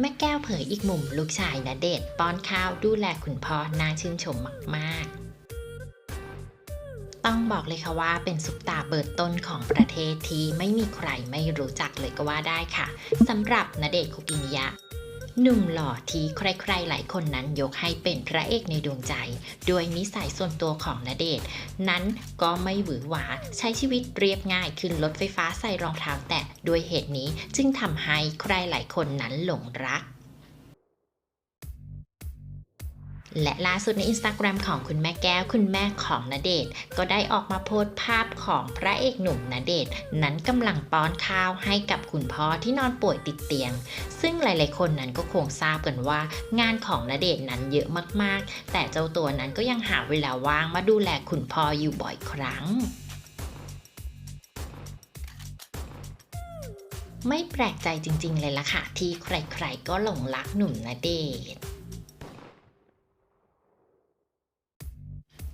แม่แก้วเผยอีกมุมลูกชายณเดชป้อนข้าวดูแลคุณพ่อน่าชื่นชมมาก ๆ ต้องบอกเลยค่ะว่าเป็นซุปตาเบิดต้นของประเทศที่ไม่มีใครไม่รู้จักเลยก็ว่าได้ค่ะสำหรับณเดชคุกิมิยะ หนุ่มหล่อที่ใครๆ หลายคนนั้นยกให้เป็นพระเอกในดวงใจ ด้วยนิสัยส่วนตัวของณเดชน์นั้นก็ไม่หวือหวาใช้ชีวิตเรียบง่ายขึ้นรถไฟฟ้าใส่รองเท้าแตะด้วยเหตุนี้จึงทำให้ใครหลายคนนั้นหลงรัก และล่าสุดในอินสตาแกรมของคุณแม่แก้วคุณแม่ของณเดชน์ก็ได้ออกมาโพสต์ภาพของพระเอกหนุ่มณเดชน์นั้นกำลังป้อนข้าวให้กับคุณพ่อที่นอนป่วยติดเตียง ซึ่งหลายๆคนนั้นก็คงทราบกันว่า งานของณเดชน์นั้นเยอะมากๆ แต่เจ้าตัวนั้นก็ยังหาเวลาว่างมาดูแลคุณพ่ออยู่บ่อยครั้งไม่แปลกใจจริงๆเลยล่ะค่ะ ที่ใครๆก็หลงรักหนุ่มณเดชน์